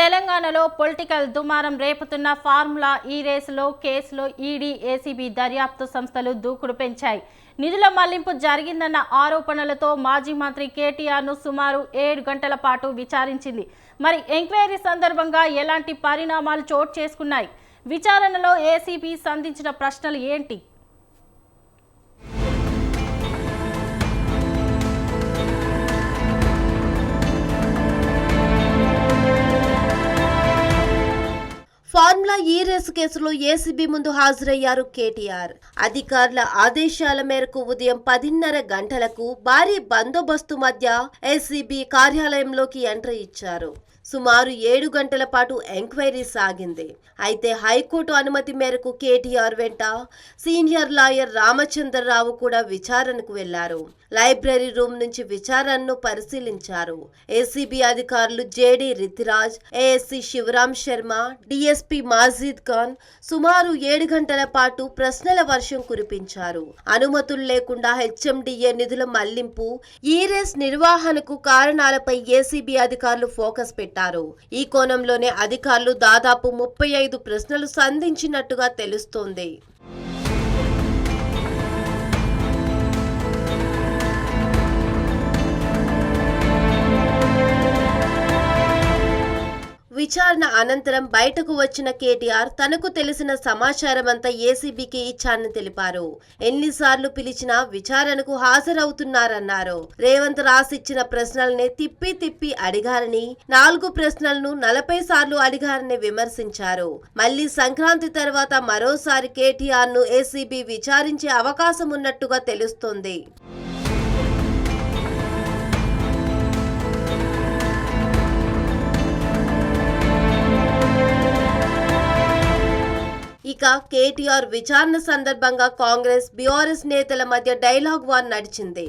తెలంగాణలో పొలిటికల్ దుమారం రేపుతున్న ఫార్ములా ఈ రేసులో కేసులో ఈడీ ఏసీబీ దర్యాప్తు సంస్థలు దూకుడు పెంచాయి. నిధుల మళ్ళింపు జరిగిందన్న ఆరోపణలతో మాజీ మంత్రి కేటీఆర్ను సుమారు ఏడు గంటల పాటు విచారించింది. మరి ఎంక్వైరీ సందర్భంగా ఎలాంటి పరిణామాలు చోటు చేసుకున్నాయి? విచారణలో ఏసీబీ సంధించిన ప్రశ్నలు ఏంటి? ఫార్ములా ఈ రేసు కేసులో ఏసీబీ ముందు హాజరయ్యారు కేటీఆర్. అధికారుల ఆదేశాల మేరకు ఉదయం పదిన్నర గంటలకు భారీ బందోబస్తు మధ్య ఏసీబీ కార్యాలయంలోకి ఎంట్రీ ఇచ్చారు. సుమారు ఏడు గంటల పాటు ఎంక్వైరీ సాగింది. అయితే హైకోర్టు అనుమతి మేరకు కేటీఆర్ వెంట సీనియర్ లాయర్ రామచంద్రరావు కూడా విచారణకు వెళ్ళారు. లైబ్రరీ రూమ్ నుంచి విచారణను పరిశీలించారు. ఏసీబీ అధికారులు JD Ritiraj ASC Sivaram Sharma DSP Majid Khan సుమారు ఏడు గంటల పాటు ప్రశ్నల వర్షం కురిపించారు. అనుమతులు లేకుండా హెచ్ఎండిఏ నిధుల మళ్ళింపు ఈ రేస్ నిర్వహణకు కారణాలపై ఏసీబీ అధికారులు ఫోకస్ పెట్టారు. ఈ కోణంలోనే అధికారులు దాదాపు ముప్పై ఐదు ప్రశ్నలు సంధించినట్టుగా తెలుస్తోంది. విచారణ అనంతరం బయటకు వచ్చిన కేటీఆర్ తనకు తెలిసిన సమాచారం అంతా ఏసీబీకి ఇచ్చానని తెలిపారు. ఎన్నిసార్లు పిలిచినా విచారణకు హాజరవుతున్నారన్నారు. రేవంత్ రాసిచ్చిన ప్రశ్నల్ని తిప్పి తిప్పి అడిగారని నాలుగు ప్రశ్నలను నలభై సార్లు అడిగారని విమర్శించారు. మళ్ళీ సంక్రాంతి తర్వాత మరోసారి కేటీఆర్ను ఏసీబీ విచారించే అవకాశం ఉన్నట్టుగా తెలుస్తోంది. ఇక కేటీఆర్ విచారణ సందర్భంగా కాంగ్రెస్ బీఆర్ఎస్ నేతల మధ్య డైలాగ్ వార్ నడిచింది.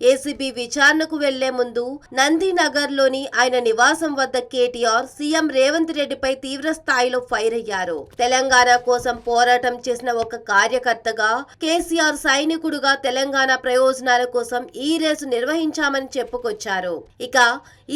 ఏసీబీ విచారణకు వెళ్ళే ముందు నందినగర్లోని ఆయన నివాసం వద్ద కేటీఆర్ సీఎం రేవంత్ రెడ్డిపై తీవ్ర స్థాయిలో ఫైర్ అయ్యారు. తెలంగాణ కోసం పోరాటం చేసిన ఒక కార్యకర్తగా కేసీఆర్ సైనికుడుగా తెలంగాణ ప్రయోజనాల కోసం ఈ రేసు నిర్వహించామని చెప్పుకొచ్చారు. ఇక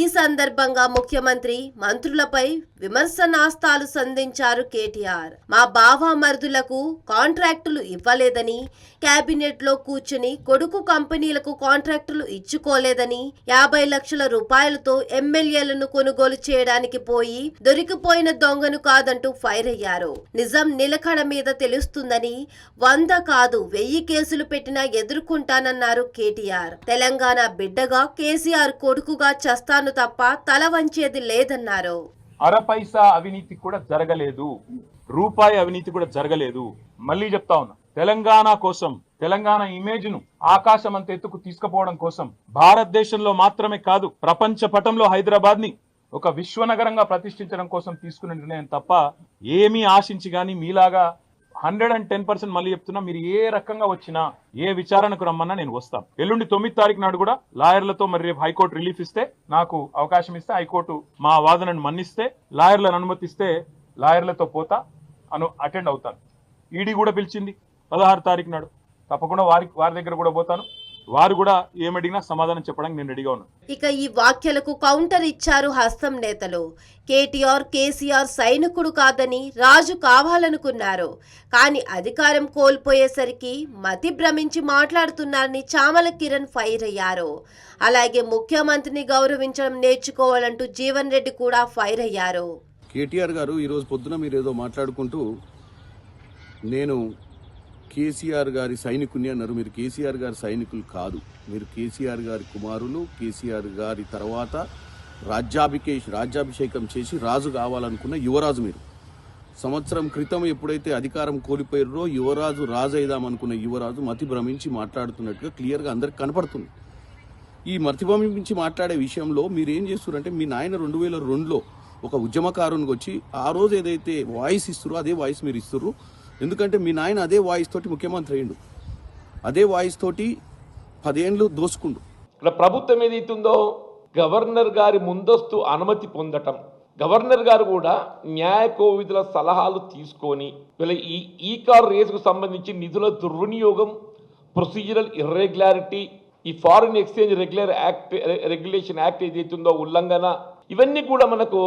ఈ సందర్భంగా ముఖ్యమంత్రి మంత్రులపై విమర్శనాస్తాలు సంధించారు కేటీఆర్. మా బావ మరుదులకు కాంట్రాక్టులు ఇవ్వలేదని కేబినెట్లో కూర్చుని కొడుకు కంపెనీలకు కాంట్రాక్టులు ఇచ్చుకోలేదని యాభై లక్షల రూపాయలతో ఎమ్మెల్యేలను కొనుగోలు చేయడానికి పోయి దొరికిపోయిన దొంగను కాదంటూ ఫైర్ అయ్యారు. నిజం నిలకడ మీద తెలుస్తుందని వంద కాదు వెయ్యి కేసులు పెట్టినా ఎదుర్కొంటానన్నారు కేటీఆర్. తెలంగాణ బిడ్డగా కేసీఆర్ కొడుకుగా చేస్తాను తప్ప తల వంచేది లేదన్నారు. అర పైసా అవినీతి కూడా జరగలేదు. రూపాయి అవినీతి కూడా జరగలేదు. మళ్ళీ చెప్తా ఉన్నా తెలంగాణ కోసం తెలంగాణ ఇమేజ్ను ఆకాశం అంత ఎత్తుకు తీసుకుపోవడం కోసం భారతదేశంలో మాత్రమే కాదు ప్రపంచ పటంలో హైదరాబాద్ని ఒక విశ్వనగరంగా ప్రతిష్ఠించడం కోసం తీసుకున్న నిర్ణయం తప్ప ఏమీ ఆశించి గాని మీలాగా హండ్రెడ్ అండ్ టెన్ పర్సెంట్ మళ్ళీ చెప్తున్నా మీరు ఏ రకంగా వచ్చినా ఏ విచారణకు రమ్మన్నా నేను వస్తాను ఎల్లుండి తొమ్మిది తారీఖు నాడు కూడా లాయర్లతో మరి రేపు హైకోర్టు రిలీఫ్ ఇస్తే నాకు అవకాశం ఇస్తే హైకోర్టు మా వాదనను మన్నిస్తే లాయర్లను అనుమతిస్తే లాయర్లతో పోతా అను అటెండ్ అవుతాను. ఈడీ కూడా పిలిచింది పదహారు తారీఖు నాడు. తప్పకుండా వారి వారి దగ్గర కూడా పోతాను. వారు కూడా ఏమడిగినా సమాధానం చెప్పడానికి నేను రెడీగా ఉన్నాను. ఇక ఈ వ్యాఖ్యలకు కౌంటర్ ఇచ్చారు హస్తం నేతలు. కేటీఆర్ కేసీఆర్ సైనికుడు కాదని రాజు కావాలనుకున్నారు. కానీ అధికారం కోల్పోయేసరికి మతి భ్రమించి మాట్లాడుతున్నారని చామల కిరణ్ ఫైర్ అయ్యారు. అలాగే ముఖ్యమంత్రిని గౌరవించడం నేర్చుకోవాలంటూ జీవన్ రెడ్డి కూడా ఫైర్ అయ్యారు. కేటీఆర్ గారు ఈరోజు పొద్దున మీరు ఏదో మాట్లాడుకుంటూ నేను కేసీఆర్ గారి సైనికుని అన్నారు. మీరు కేసీఆర్ గారి సైనికులు కాదు. మీరు కేసీఆర్ గారి కుమారులు కేసీఆర్ గారి తర్వాత రాజ్యాభిషేక్ రాజ్యాభిషేకం చేసి రాజు కావాలనుకున్న యువరాజు మీరు. సంవత్సరం క్రితం ఎప్పుడైతే అధికారం కోల్పోయారో యువరాజు రాజు అయిదామనుకున్న యువరాజు మతి భ్రమించి మాట్లాడుతున్నట్టుగా క్లియర్గా అందరికి కనపడుతుంది. ఈ మతిభమించి మాట్లాడే విషయంలో మీరు ఏం చేస్తున్నారంటే మీ నాయన రెండు వేల రెండులో ఒక ఉద్యమకారునికి వచ్చి ఆ రోజు ఏదైతే వాయిస్ ఇస్తారో అదే వాయిస్ మీరు ఇస్తుర్రు. ఎందుకంటే మీ నాయన అదే వాయిస్ తోటి ముఖ్యమంత్రి అయ్యిండు. అదే వాయిస్ తోటి పదేండ్లు దోసుకుండు. ఇక్కడ ప్రభుత్వం ఏదైతుందో గవర్నర్ గారి ముందస్తు అనుమతి పొందటం. గవర్నర్ గారు కూడా న్యాయ కోవిధుల సలహాలు తీసుకొని వీళ్ళ ఈ ఈ కార్ రేసుకు సంబంధించి నిధుల దుర్వినియోగం ప్రొసీజరల్ ఇర్రెగ్యులారిటీ ఈ foreign exchange regular act regulation act ఏదైతుందో ఉల్లంఘన ఇవన్నీ కూడా మనకు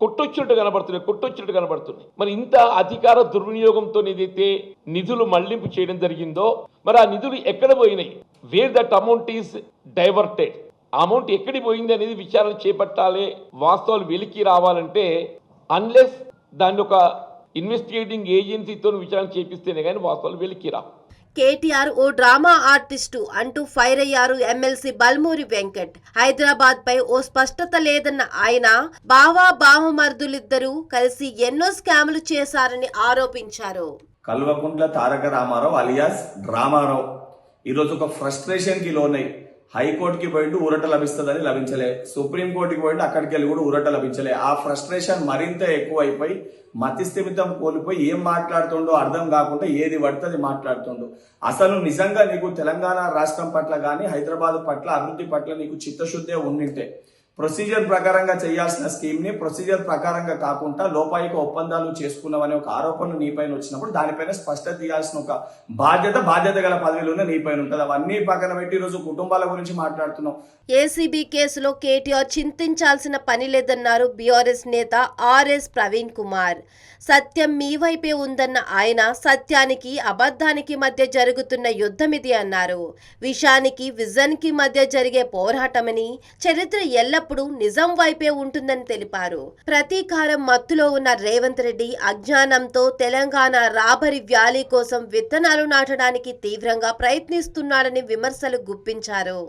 కొట్టొచ్చినట్టు కనబడుతున్నాయి కొట్టొచ్చినట్టు కనబడుతున్నాయి. మరి ఇంత అధికార దుర్వినియోగంతో ఏదైతే నిధులు మళ్ళింపు చేయడం జరిగిందో మరి ఆ నిధులు ఎక్కడ పోయినాయి? Where that amount is diverted amount ఎక్కడికి పోయింది అనేది విచారణ చేపట్టాలి వాస్తవాలు వెలికి రావాలంటే అన్లెస్ దాన్ని ఒక ఇన్వెస్టిగేటింగ్ ఏజెన్సీతో విచారణ చేపిస్తేనే కానీ వాస్తవాలు వెలికి రావు. కేటీఆర్ ఓ డ్రామా ఆర్టిస్టు అంటూ ఫైర్ అయ్యారు ఎమ్మెల్సీ బల్మూరి వెంకట్. హైదరాబాద్ పై ఓ స్పష్టత లేదన్న ఆయన బావా బావమర్దులిద్దరూ కలిసి ఎన్నో స్కాములు చేశారని ఆరోపించారు. కల్వకుంట్ల తారక రామారావు అలియాస్ డ్రామారావు. ఈరోజు ఒక ఫ్రస్ట్రేషన్కి లోనై హైకోర్టుకి పోయిండు ఊరట లభిస్తుందని లభించలే. సుప్రీంకోర్టుకి పోయిండు అక్కడికి వెళ్ళి కూడా ఊరట లభించలే. ఆ ఫ్రస్ట్రేషన్ మరింత ఎక్కువైపోయి మతి స్థిమితం కోల్పోయి ఏం మాట్లాడుతుండో అర్థం కాకుండా ఏది పడితే అది మాట్లాడుతుండు. అసలు నిజంగా నీకు తెలంగాణ రాష్ట్రం పట్ల కానీ హైదరాబాద్ పట్ల అభివృద్ధి పట్ల నీకు చిత్తశుద్ధే ఉండింటే ప్రొసీజర్ ప్రకారంగా చేయాల్సిన స్కీమ్ని ప్రొసీజర్ ప్రకారంగా కాకుండా లోపాయిక ఒప్పందాలు చేసుకున్నామనే ఒక ఆరోపణలు నీపైన వచ్చినప్పుడు దానిపైన స్పష్టత ఇవ్వాల్సిన ఒక బాధ్యత బాధ్యత గల పదవిలోనే నీపైన ఉంటుంది. అవన్నీ పక్కన పెట్టి ఈరోజు కుటుంబాల గురించి మాట్లాడుతున్నాం. ఏసీబీ కేసులో కేటీఆర్ చింతించాల్సిన పని లేదన్నారు బీఆర్ఎస్ నేత ఆర్ఎస్ ప్రవీణ్ కుమార్. సత్యం మీ వైపే ఉందన్న ఆయన సత్యానికి అబద్ధానికి మధ్య జరుగుతున్న యుద్ధమిది అన్నారు. విషానికి విజన్కి మధ్య జరిగే పోరాటమని చరిత్ర ఎల్ల ఎల్లప్పుడూ నిజం వైపే ఉంటుందని తెలిపారు. ప్రతీకారం మత్తులో ఉన్న రేవంత్ రెడ్డి అజ్ఞానంతో తెలంగాణ రాబరి వ్యాలీ కోసం విత్తనాలు నాటడానికి తీవ్రంగా ప్రయత్నిస్తున్నాడని విమర్శలు గుప్పించారు.